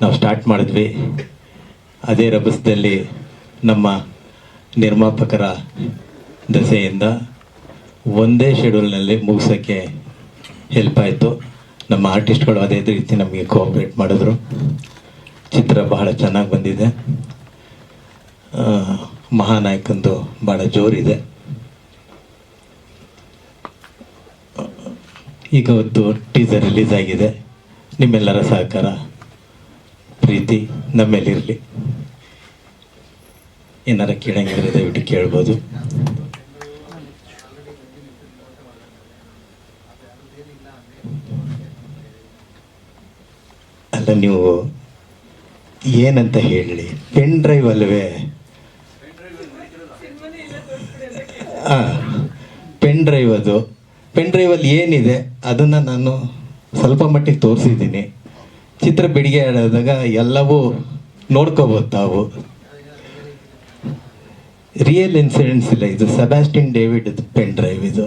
ನಾವು ಸ್ಟಾರ್ಟ್ ಮಾಡಿದ್ವಿ. ಅದೇ ರಭಸದಲ್ಲಿ ನಮ್ಮ ನಿರ್ಮಾಪಕರ ದಸೆಯಿಂದ ಒಂದೇ ಶೆಡ್ಯೂಲ್ನಲ್ಲಿ ಮುಗಿಸೋಕ್ಕೆ ಹೆಲ್ಪ್ ಆಯಿತು. ನಮ್ಮ ಆರ್ಟಿಸ್ಟ್ಗಳು ಅದೇ ರೀತಿ ನಮಗೆ ಕೋಆಪ್ರೇಟ್ ಮಾಡಿದ್ರು. ಚಿತ್ರ ಬಹಳ ಚೆನ್ನಾಗಿ ಬಂದಿದೆ. ಮಹಾನಾಯಕಂದು ಭಾಳ ಜೋರಿದೆ. ಈಗ ಒಂದು ಟೀಸರ್ ರಿಲೀಸ್ ಆಗಿದೆ. ನಿಮ್ಮೆಲ್ಲರ ಸಹಕಾರ. ಪ್ರೀತಿ ನಮ್ಮೇಲಿರಲಿ ಏನಾರ ಕೇಳಂಗಿದ್ರೆ ದಯವಿಟ್ಟು ಕೇಳ್ಬೋದು. ಅಲ್ಲ, ನೀವು ಏನಂತ ಹೇಳಿ? ಪೆನ್ ಡ್ರೈವ್ ಅಲ್ವೇ? ಪೆನ್ ಡ್ರೈವ್ ಅದು. ಪೆನ್ ಡ್ರೈವಲ್ಲಿ ಏನಿದೆ, ಅದನ್ನು ನಾನು ಸ್ವಲ್ಪ ಮಟ್ಟಿಗೆ ತೋರಿಸಿದ್ದೀನಿ. ಚಿತ್ರ ಬಿಡುಗೆ ಆಡಿದಾಗ ಎಲ್ಲವೂ ನೋಡ್ಕೋಬೋದು ತಾವು. ರಿಯಲ್ ಇನ್ಸಿಡೆಂಟ್ಸ್ ಇಲ್ಲ ಇದು. ಸೆಬಾಸ್ಟಿನ್ ಡೇವಿಡ್ ಪೆನ್ ಡ್ರೈವ್ ಇದು.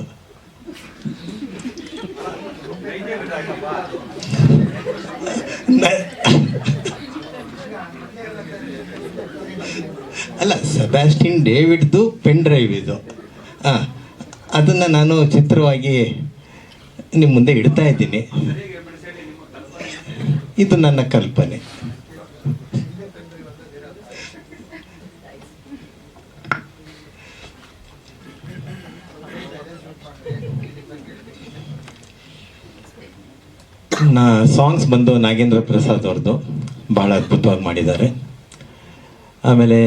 ಅಲ್ಲ ಸೆಬಾಸ್ಟಿನ್ ಡೇವಿಡ್ದು ಪೆನ್ ಡ್ರೈವ್ ಇದು. ಹಾಂ, ಅದನ್ನು ನಾನು ಚಿತ್ರವಾಗಿ ನಿಮ್ಮ ಮುಂದೆ ಇಡ್ತಾ ಇದ್ದೀನಿ. ಇದು ನನ್ನ ಕಲ್ಪನೆ. ನಾ ಸಾಂಗ್ಸ್ ಬಂದು ನಾಗೇಂದ್ರ ಪ್ರಸಾದ್ ಅವ್ರದ್ದು ಭಾಳ ಅದ್ಭುತವಾಗಿ ಮಾಡಿದ್ದಾರೆ. ಆಮೇಲೆ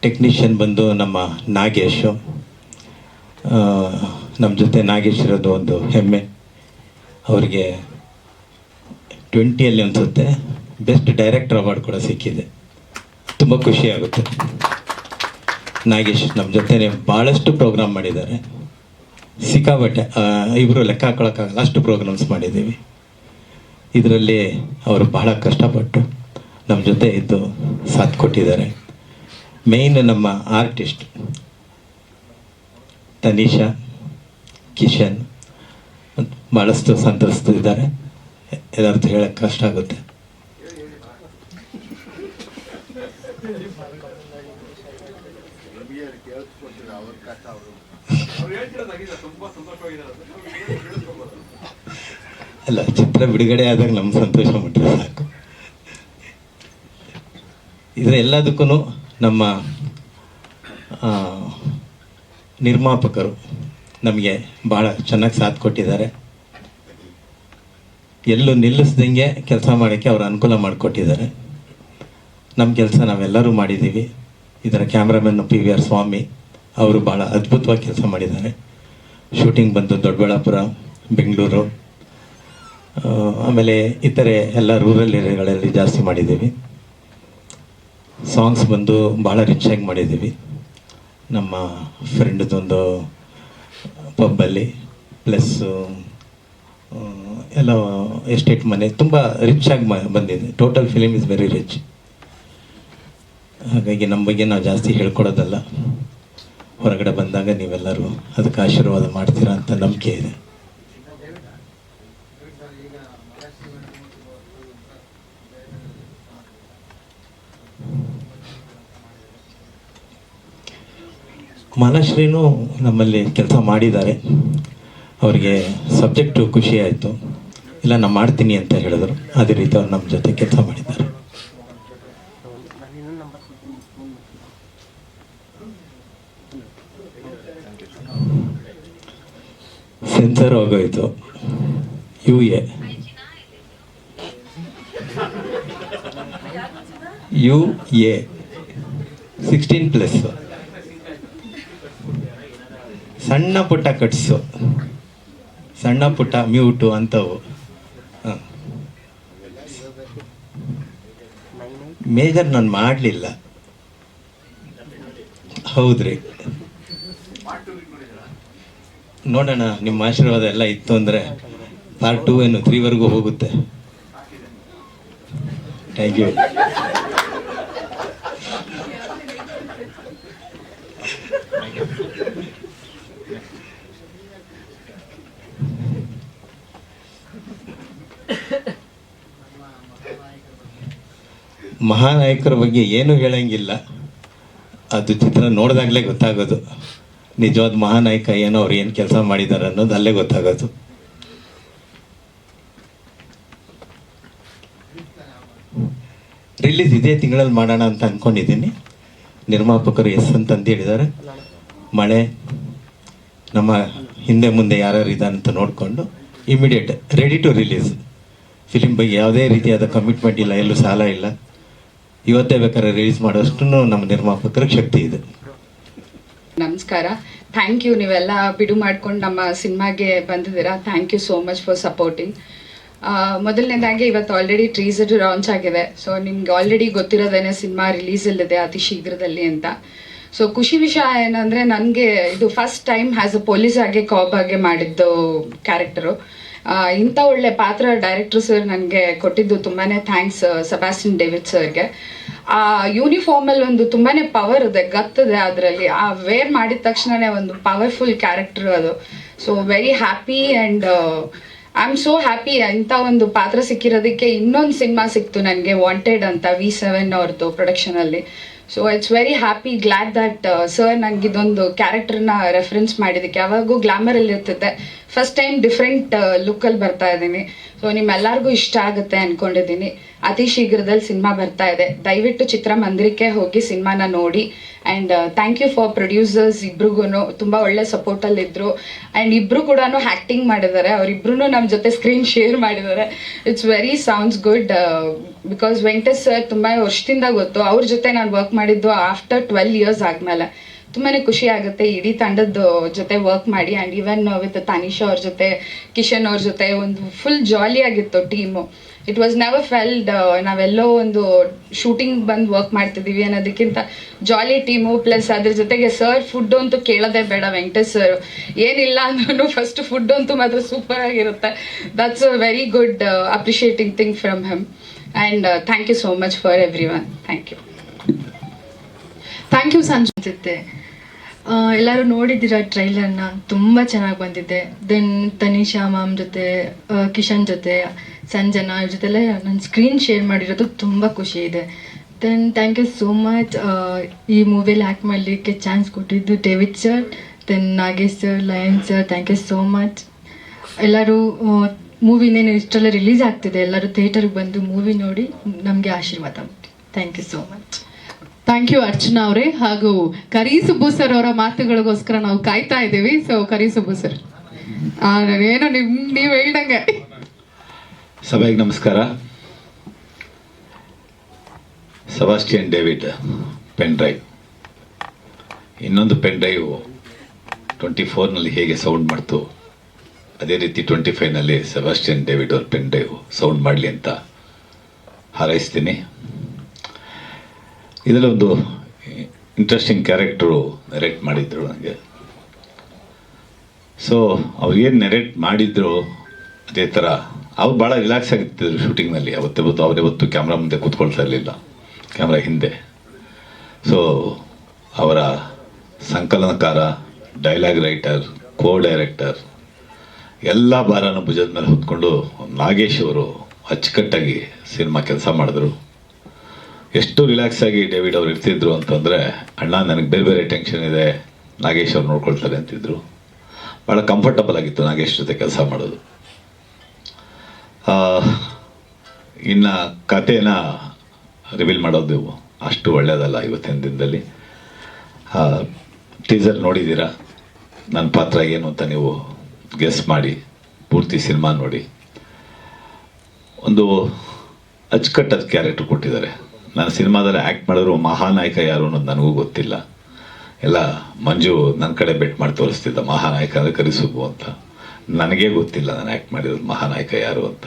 ಟೆಕ್ನಿಷಿಯನ್ ಬಂದು ನಮ್ಮ ನಾಗೇಶ್ ನಮ್ಮ ಜೊತೆ ನಾಗೇಶ್ ಇರೋದು ಒಂದು ಹೆಮ್ಮೆ. ಅವರಿಗೆ ಟ್ವೆಂಟಿಯಲ್ಲಿ ಅನಿಸುತ್ತೆ ಬೆಸ್ಟ್ ಡೈರೆಕ್ಟರ್ ಅವಾರ್ಡ್ ಕೂಡ ಸಿಕ್ಕಿದೆ. ತುಂಬ ಖುಷಿಯಾಗುತ್ತೆ ನಾಗೇಶ್ ನಮ್ಮ ಜೊತೆ ಭಾಳಷ್ಟು ಪ್ರೋಗ್ರಾಮ್ ಮಾಡಿದ್ದಾರೆ. ಸಿಕ್ಕಾಬಟ್ಟೆ ಇಬ್ಬರು ಲೆಕ್ಕ ಹಾಕೊಳಕ್ಕಾಗಲ್ಲ, ಅಷ್ಟು ಪ್ರೋಗ್ರಾಮ್ಸ್ ಮಾಡಿದ್ದೀವಿ. ಇದರಲ್ಲಿ ಅವರು ಬಹಳ ಕಷ್ಟಪಟ್ಟು ನಮ್ಮ ಜೊತೆ ಇದ್ದು ಸಾಥ್ ಕೊಟ್ಟಿದ್ದಾರೆ. ಮೇಯ್ನ್ ನಮ್ಮ ಆರ್ಟಿಸ್ಟ್ ತನಿಷಾ, ಕಿಶನ್ ಭಾಳಷ್ಟು ಸಂತರಿಸ್ತಿದ್ದಾರೆ. ಎಲ್ಲರದ್ದು ಹೇಳಕ್ಕೆ ಕಷ್ಟ ಆಗುತ್ತೆ. ಅಲ್ಲ, ಚಿತ್ರ ಬಿಡುಗಡೆ ಆದಾಗ ನಮ್ಮ ಸಂತೋಷ ಬಿಟ್ಟರೆ ಸಾಕು. ಇದರ ಎಲ್ಲದಕ್ಕೂ ನಮ್ಮ ನಿರ್ಮಾಪಕರು ನಮಗೆ ಭಾಳ ಚೆನ್ನಾಗಿ ಸಾಥ್ ಕೊಟ್ಟಿದ್ದಾರೆ. ಎಲ್ಲೂ ನಿಲ್ಲಿಸ್ದಂಗೆ ಕೆಲಸ ಮಾಡೋಕ್ಕೆ ಅವರು ಅನುಕೂಲ ಮಾಡಿಕೊಟ್ಟಿದ್ದಾರೆ. ನಮ್ಮ ಕೆಲಸ ನಾವೆಲ್ಲರೂ ಮಾಡಿದ್ದೀವಿ. ಇದರ cameraman P V R Swamy ಅವರು ಭಾಳ ಅದ್ಭುತವಾಗಿ ಕೆಲಸ ಮಾಡಿದ್ದಾರೆ. ಶೂಟಿಂಗ್ ಬಂದು ದೊಡ್ಡಬಳ್ಳಾಪುರ, ಬೆಂಗಳೂರು ಆಮೇಲೆ ಇತರೆ ಎಲ್ಲ ರೂರಲ್ ಏರಿಯಾಗಳಲ್ಲಿ ಜಾಸ್ತಿ ಮಾಡಿದ್ದೀವಿ. ಸಾಂಗ್ಸ್ ಬಂದು ಭಾಳ ರಿಚ್ ಆಗಿ ಮಾಡಿದ್ದೀವಿ. ನಮ್ಮ ಫ್ರೆಂಡ್ದೊಂದು ಪಬ್ಬಲ್ಲಿ ಪ್ಲಸ್ಸು ಎಲ್ಲ ಎಸ್ಟೇಟ್ ಮನೆ ತುಂಬ ರಿಚ್ ಆಗಿ ಬಂದಿದೆ. Total film is very rich ಹಾಗಾಗಿ ನಮ್ಮ ಬಗ್ಗೆ ನಾವು ಜಾಸ್ತಿ ಹೇಳ್ಕೊಡೋದಲ್ಲ. ಹೊರಗಡೆ ಬಂದಾಗ ನೀವೆಲ್ಲರೂ ಅದಕ್ಕೆ ಆಶೀರ್ವಾದ ಮಾಡ್ತೀರಾ ಅಂತ ನಂಬಿಕೆ ಇದೆ. ಮಾಲಾಶ್ರೀನೂ ನಮ್ಮಲ್ಲಿ ಕೆಲಸ ಮಾಡಿದ್ದಾರೆ. ಅವರಿಗೆ ಸಬ್ಜೆಕ್ಟು ಖುಷಿ ಆಯಿತು. ಇಲ್ಲ, ನಾನು ಮಾಡ್ತೀನಿ ಅಂತ ಹೇಳಿದ್ರು. ಅದೇ ರೀತಿ ಅವ್ರು ನಮ್ಮ ಜೊತೆ ಕೆಲಸ ಮಾಡಿದ್ದಾರೆ. Censor ಹೋಗೋಯ್ತು. U A U A sixteen plus ಸಣ್ಣ ಪುಟ್ಟ ಕಟ್ಸು ಸಣ್ಣ ಪುಟ್ಟ ಮ್ಯೂಟು ಅಂಥವು. ಹಾಂ. ಮೇಜರ್ ನಾನು ಮಾಡಲಿಲ್ಲ. ಹೌದ್ರಿ. ನೋಡೋಣ, ನಿಮ್ಮ ಆಶೀರ್ವಾದ ಎಲ್ಲ ಇತ್ತು ಅಂದರೆ ಪಾರ್ಟ್ ಟೂ ಏನು ತ್ರೀವರೆಗೂ ಹೋಗುತ್ತೆ. ಥ್ಯಾಂಕ್ ಯು ಮಹಾನಾಯಕರ ಬಗ್ಗೆ ಏನೂ ಹೇಳಂಗಿಲ್ಲ. ಅದು ಚಿತ್ರ ನೋಡಿದಾಗಲೇ ಗೊತ್ತಾಗೋದು. ನಿಜವಾದ ಮಹಾನಾಯಕ ಏನೋ, ಅವ್ರು ಏನು ಕೆಲಸ ಮಾಡಿದ್ದಾರೆ ಅನ್ನೋದು ಅಲ್ಲೇ ಗೊತ್ತಾಗೋದು. ರಿಲೀಸ್ ಇದೇ ತಿಂಗಳಲ್ಲಿ ಮಾಡೋಣ ಅಂತ ಅಂದ್ಕೊಂಡಿದ್ದೀನಿ ನಿರ್ಮಾಪಕರು ಎಸ್ ಅಂತ ಹೇಳಿದ್ದಾರೆ. ಮಳೆ ನಮ್ಮ ಹಿಂದೆ ಮುಂದೆ ಯಾರ್ಯಾರು ಅಂತ ನೋಡಿಕೊಂಡು immediate ready to release film ಬಗ್ಗೆ ಯಾವುದೇ ರೀತಿಯಾದ ಕಮಿಟ್ಮೆಂಟ್ ಇಲ್ಲ, ಎಲ್ಲೂ ಸಾಲ ಇಲ್ಲ. ಇವತ್ತೇ ಬೇಕಾದ್ರೆ ರಿಲೀಸ್ ಮಾಡೋಷ್ಟು ನಮ್ಮ ನಿರ್ಮಾಪಕರ ಶಕ್ತಿ ಇದೆ. ನಮಸ್ಕಾರ. ಥ್ಯಾಂಕ್ ಯು ನೀವೆಲ್ಲ ಬಿಡು ಮಾಡ್ಕೊಂಡು ನಮ್ಮ ಸಿನಿಮಾಗೆ ಬಂದಿದ್ದೀರಾ. Thank you so much for supporting ಮೊದಲನೇದಾಗಿ ಇವತ್ತು ಆಲ್ರೆಡಿ ಟ್ರೀಸರ್ ಲಾಂಚ್ ಆಗಿದೆ. ಸೊ ನಿಮ್ಗೆ ಆಲ್ರೆಡಿ ಗೊತ್ತಿರೋದೇನೆ ಸಿನಿಮಾ ರಿಲೀಸಲ್ಲಿದೆ ಅತಿ ಶೀಘ್ರದಲ್ಲಿ ಅಂತ. ಸೊ ಖುಷಿ ವಿಷಯ ಏನಂದರೆ, ನನಗೆ ಇದು first time has a police ಆಗಿ ಕಾಬ್ ಆಗಿ ಮಾಡಿದ್ದು ಕ್ಯಾರೆಕ್ಟರು ಇಂಥ ಒಳ್ಳೆ ಪಾತ್ರ ಡೈರೆಕ್ಟರ್ ಸರ್ ನನಗೆ ಕೊಟ್ಟಿದ್ದು ತುಂಬಾ ಥ್ಯಾಂಕ್ಸ್ ಸಬಾಸ್ಟಿನ್ ಡೇವಿಡ್ ಸರ್ಗೆ ಆ ಯೂನಿಫಾರ್ಮಲ್ಲಿ ಒಂದು ತುಂಬಾ ಪವರ್ ಇದೆ, ಗತ್ತದೆ ಅದರಲ್ಲಿ. ಆ ವೇರ್ ಮಾಡಿದ ತಕ್ಷಣನೇ ಒಂದು ಪವರ್ಫುಲ್ ಕ್ಯಾರೆಕ್ಟರ್ ಅದು. So very happy and I am so happy ಇಂಥ ಒಂದು ಪಾತ್ರ ಸಿಕ್ಕಿರೋದಕ್ಕೆ ಇನ್ನೊಂದು ಸಿನಿಮಾ ಸಿಕ್ತು ನನಗೆ ವಾಂಟೆಡ್ ಅಂತ ವಿ ಸೆವೆನ್ ಅವ್ರದ್ದು ಪ್ರೊಡಕ್ಷನಲ್ಲಿ so it's very happy glad that sir ನನಗೆ ಇದೊಂದು ಕ್ಯಾರೆಕ್ಟರ್ನ ರೆಫರೆನ್ಸ್ ಮಾಡಿದ್ದಕ್ಕೆ. ಯಾವಾಗೂ ಗ್ಲಾಮರಲ್ಲಿ ಇರ್ತಿದ್ದೆ ಫಸ್ಟ್ ಟೈಮ್ ಡಿಫ್ರೆಂಟ್ ಲುಕ್ಕಲ್ಲಿ ಬರ್ತಾ ಇದ್ದೀನಿ. ಸೊ ನಿಮ್ಮೆಲ್ಲರಿಗೂ ಇಷ್ಟ ಆಗುತ್ತೆ ಅಂದ್ಕೊಂಡಿದ್ದೀನಿ ಅತಿ ಶೀಘ್ರದಲ್ಲಿ ಸಿನಿಮಾ ಬರ್ತಾ ಇದೆ. ದಯವಿಟ್ಟು ಚಿತ್ರಮಂದಿರಕ್ಕೆ ಹೋಗಿ ಸಿನಿಮಾನ ನೋಡಿ. And thank you for producers ಇಬ್ರಿಗೂ ತುಂಬ ಒಳ್ಳೆ ಸಪೋರ್ಟಲ್ಲಿ ಇದ್ರು. ಆ್ಯಂಡ್ ಇಬ್ಬರು ಕೂಡ ಆ್ಯಕ್ಟಿಂಗ್ ಮಾಡಿದ್ದಾರೆ. ಅವರಿಬ್ರು ನಮ್ಮ ಜೊತೆ ಸ್ಕ್ರೀನ್ ಶೇರ್ ಮಾಡಿದ್ದಾರೆ. It's very sounds good because Venkatesh sir ತುಂಬ ವರ್ಷದಿಂದ ಗೊತ್ತು. ಅವ್ರ ಜೊತೆ ನಾನು ವರ್ಕ್ ಮಾಡಿದ್ದು ಆಫ್ಟರ್ ಟ್ವೆಲ್ ಇಯರ್ಸ್ ಆದಮೇಲೆ. ತುಂಬಾ ಖುಷಿ ಆಗುತ್ತೆ. ಇಡೀ ತಂಡದ ಜೊತೆ ವರ್ಕ್ ಮಾಡಿ ಆ್ಯಂಡ್ ಈವನ್ ವಿತ್ ತನಿಷ ಅವ್ರ ಜೊತೆ ಕಿಶನ್ ಅವ್ರ ಜೊತೆ ಒಂದು ಫುಲ್ ಜಾಲಿ ಆಗಿತ್ತು team it was never felt ನಾವೆಲ್ಲೋ ಒಂದು ಶೂಟಿಂಗ್ ಬಂದು ವರ್ಕ್ ಮಾಡ್ತಿದ್ದೀವಿ ಅನ್ನೋದಕ್ಕಿಂತ ಜಾಲಿ ಟೀಮು ಪ್ಲಸ್ ಅದ್ರ ಜೊತೆಗೆ ಸರ್ ಫುಡ್ ಅಂತೂ ಕೇಳೋದೇ ಬೇಡ ವೆಂಕಟೇಶ್ ಸರ್ ಏನಿಲ್ಲ ಅಂದ್ರೂ ಫಸ್ಟ್ ಫುಡ್ ಅಂತೂ ಮಾತ್ರ ಸೂಪರ್ ಆಗಿರುತ್ತೆ. That's a very good appreciating thing from him and thank you so much for everyone thank you thank you ಸಂಜೆ ಎಲ್ಲರೂ ನೋಡಿದ್ದೀರಾ ಟ್ರೈಲರ್ನ? ತುಂಬ ಚೆನ್ನಾಗಿ ಬಂದಿದೆ. ದೆನ್ ತನಿಷಾ ಮ್ಯಾಮ್ ಜೊತೆ ಕಿಶನ್ ಜೊತೆ, ಸಂಜನಾ ಇವ್ರ ಜೊತೆಲ್ಲ ನಾನು ಸ್ಕ್ರೀನ್ ಶೇರ್ ಮಾಡಿರೋದು ತುಂಬ ಖುಷಿ ಇದೆ. Then thank you so much ಈ ಮೂವಿಯಲ್ಲಿ ಆ್ಯಕ್ಟ್ ಮಾಡಲಿಕ್ಕೆ ಚಾನ್ಸ್ ಕೊಟ್ಟಿದ್ದು David sir then Nagesh sir Lion sir thank you so much ಎಲ್ಲರೂ ಮೂವಿ ಇನ್ನೇನು ಇಷ್ಟೆಲ್ಲ ರಿಲೀಸ್ ಆಗ್ತಿದೆ, ಎಲ್ಲರೂ ಥಿಯೇಟರ್ಗೆ ಬಂದು ಮೂವಿ ನೋಡಿ ನಮಗೆ ಆಶೀರ್ವಾದ thank you so much thank you Archana ಅವರೇ. ಹಾಗೂ ಕರಿ ಸುಬ್ಬು ಸರ್ ಅವರ ಮಾತುಗಳಿಗೋಸ್ಕರ ನಾವು ಕಾಯ್ತಾ ಇದ್ದೀವಿ. ಸೊ ಕರಿ ಸುಬ್ಬು ಸರ್ ಏನೋ ನಿಮ್, ನೀವು ಹೇಳ್ದಂಗೆ. ಸಭೆಗೆ ನಮಸ್ಕಾರ. ಸಬಾಸ್ಟಿಯನ್ ಡೇವಿಡ್ ಪೆನ್ ಡ್ರೈವ್ ಇನ್ನೊಂದು ಪೆನ್ ಡ್ರೈವ್ ಟ್ವೆಂಟಿ ಫೋರ್ನಲ್ಲಿ ಹೇಗೆ ಸೌಂಡ್ ಮಾಡ್ತು, ಅದೇ ರೀತಿ ಟ್ವೆಂಟಿ ಫೈವ್ನಲ್ಲಿ ಸಬಾಸ್ಟಿಯನ್ ಡೇವಿಡ್ ಅವ್ರ ಪೆನ್ ಡ್ರೈವ್ ಸೌಂಡ್ ಮಾಡಲಿ ಅಂತ ಹಾರೈಸ್ತೀನಿ. ಇದರಲ್ಲಿ ಒಂದು ಇಂಟ್ರೆಸ್ಟಿಂಗ್ ಕ್ಯಾರೆಕ್ಟರು ನೆರೆಕ್ಟ್ ಮಾಡಿದ್ರು ನನಗೆ ಸೊ ಏನು ನೆರೆಕ್ಟ್ ಮಾಡಿದ್ರು ಅದೇ ಥರ ಅವ್ರು ಭಾಳ ರಿಲ್ಯಾಕ್ಸ್ ಆಗಿರ್ತಿದ್ರು ಶೂಟಿಂಗ್ನಲ್ಲಿ ಅವತ್ತೆ ಗೊತ್ತು ಅವರೇ ಹೊತ್ತು ಕ್ಯಾಮ್ರಾ ಮುಂದೆ ಕೂತ್ಕೊಳ್ತಾ ಇರಲಿಲ್ಲ. ಕ್ಯಾಮ್ರಾ ಹಿಂದೆ. ಸೊ ಅವರ ಸಂಕಲನಕಾರ ಡೈಲಾಗ್ ರೈಟರ್ ಕೋ ಡೈರೆಕ್ಟರ್ ಎಲ್ಲ ಭಾರನ ಭುಜದ ಮೇಲೆ ಹೊತ್ಕೊಂಡು ನಾಗೇಶ್ ಅವರು ಅಚ್ಚುಕಟ್ಟಾಗಿ ಸಿನಿಮಾ ಕೆಲಸ ಮಾಡಿದ್ರು. ಎಷ್ಟು ರಿಲ್ಯಾಕ್ಸ್ ಆಗಿ ಡೇವಿಡ್ ಅವ್ರು ಇರ್ತಿದ್ರು ಅಂತಂದರೆ, ಅಣ್ಣ, ನನಗೆ ಬೇರೆ ಬೇರೆ ಟೆನ್ಷನ್ ಇದೆ, ನಾಗೇಶ್ ಅವ್ರು ನೋಡ್ಕೊಳ್ತಾರೆ ಅಂತಿದ್ರು. ಭಾಳ ಕಂಫರ್ಟಬಲ್ ಆಗಿತ್ತು ನಾಗೇಶ್ ಜೊತೆ ಕೆಲಸ ಮಾಡೋದು. ಇನ್ನು ಕಥೆನ ರಿವೀಲ್ ಮಾಡೋದು ಅಷ್ಟು ಒಳ್ಳೆಯದಲ್ಲ ಇವತ್ತಿನ ದಿನದಲ್ಲಿ. ಟೀಸರ್ ನೋಡಿದ್ದೀರ? ನನ್ನ ಪಾತ್ರ ಏನು ಅಂತ ನೀವು ಗೆಸ್ ಮಾಡಿ, ಪೂರ್ತಿ ಸಿನಿಮಾ ನೋಡಿ. ಒಂದು ಅಚ್ಚುಕಟ್ಟಾದ ಕ್ಯಾರೆಕ್ಟರ್ ಕೊಟ್ಟಿದ್ದಾರೆ. ನಾನು ಸಿನಿಮಾದಲ್ಲಿ ಆ್ಯಕ್ಟ್ ಮಾಡಿದ್ರು ಮಹಾನಾಯಕ ಯಾರು ಅನ್ನೋದು ನನಗೂ ಗೊತ್ತಿಲ್ಲ. ಎಲ್ಲ ಮಂಜು ನನ್ನ ಕಡೆ ಬೆಟ್ ಮಾಡಿ ತೋರಿಸ್ತಿದ್ದ ಮಹಾನಾಯಕ ಅಂದರೆ ಅಂತ. ನನಗೇ ಗೊತ್ತಿಲ್ಲ ನಾನು ಆ್ಯಕ್ಟ್ ಮಾಡಿರೋದು ಮಹಾನಾಯಕ ಯಾರು ಅಂತ.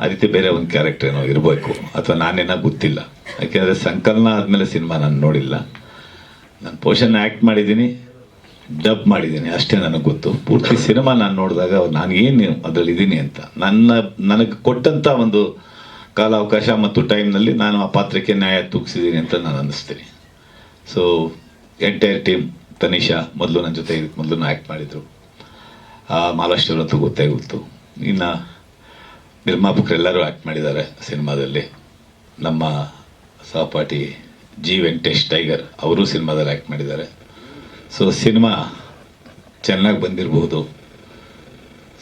ಆ ರೀತಿ ಬೇರೆ ಒಂದು ಕ್ಯಾರೆಕ್ಟರ್ ಏನೋ ಇರಬೇಕು ಅಥವಾ ನಾನೇನೋ ಗೊತ್ತಿಲ್ಲ. ಯಾಕೆಂದರೆ ಸಂಕಲನ ಆದಮೇಲೆ ಸಿನಿಮಾ ನಾನು ನೋಡಿಲ್ಲ. ನಾನು ಪೋಷನ್ ಆ್ಯಕ್ಟ್ ಮಾಡಿದ್ದೀನಿ, ಡಬ್ ಮಾಡಿದ್ದೀನಿ, ಅಷ್ಟೇ ನನಗೆ ಗೊತ್ತು. ಪೂರ್ತಿ ಸಿನಿಮಾ ನಾನು ನೋಡಿದಾಗ ನಾನು ಏನು ಅದರಲ್ಲಿ ಇದ್ದೀನಿ ಅಂತ. ನನ್ನ, ನನಗೆ ಕೊಟ್ಟಂಥ ಒಂದು ಕಾಲಾವಕಾಶ ಮತ್ತು ಟೈಮ್ನಲ್ಲಿ ನಾನು ಆ ಪಾತ್ರಕ್ಕೆ ನ್ಯಾಯ ತೂಗಿಸಿದ್ದೀನಿ ಅಂತ ನಾನು ಅನ್ನಿಸ್ತೀನಿ. ಸೊ ಎಂಟೈರ್ ಟೀಮ್ ತನಿಷಾ, ಮೊದಲು ನನ್ನ ಜೊತೆ ಮೊದಲು ಆ್ಯಕ್ಟ್ ಮಾಡಿದರು. ಅಂತೂ ಗೊತ್ತೇ ಗೊತ್ತು. ಇನ್ನು ನಿರ್ಮಾಪಕರೆಲ್ಲರೂ ಆ್ಯಕ್ಟ್ ಮಾಡಿದ್ದಾರೆ ಸಿನಿಮಾದಲ್ಲಿ. ನಮ್ಮ ಸಹಪಾಠಿ ಜಿ ವೆಂಕಟೇಶ್ ಟೈಗರ್ ಅವರು ಸಿನಿಮಾದಲ್ಲಿ ಆ್ಯಕ್ಟ್ ಮಾಡಿದ್ದಾರೆ. ಸೊ ಸಿನಿಮಾ ಚೆನ್ನಾಗಿ ಬಂದಿರಬಹುದು.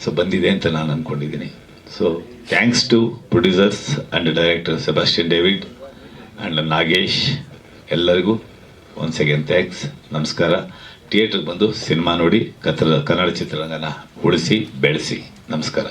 ಸೊ ಬಂದಿದೆ ಅಂತ ನಾನು ಅಂದ್ಕೊಂಡಿದ್ದೀನಿ so thanks to producers and director Sebastian David and Nagesh ಎಲ್ಲರಿಗೂ ಒನ್ ಸೆಕೆಂಡ್ ಥ್ಯಾಂಕ್ಸ್ ನಮಸ್ಕಾರ. ಥಿಯೇಟ್ರಿಗೆ ಬಂದು ಸಿನಿಮಾ ನೋಡಿ ಕತ್ರ ಕನ್ನಡ ಚಿತ್ರರಂಗನ ಉಳಿಸಿ, ಬೆಳೆಸಿ. ನಮಸ್ಕಾರ.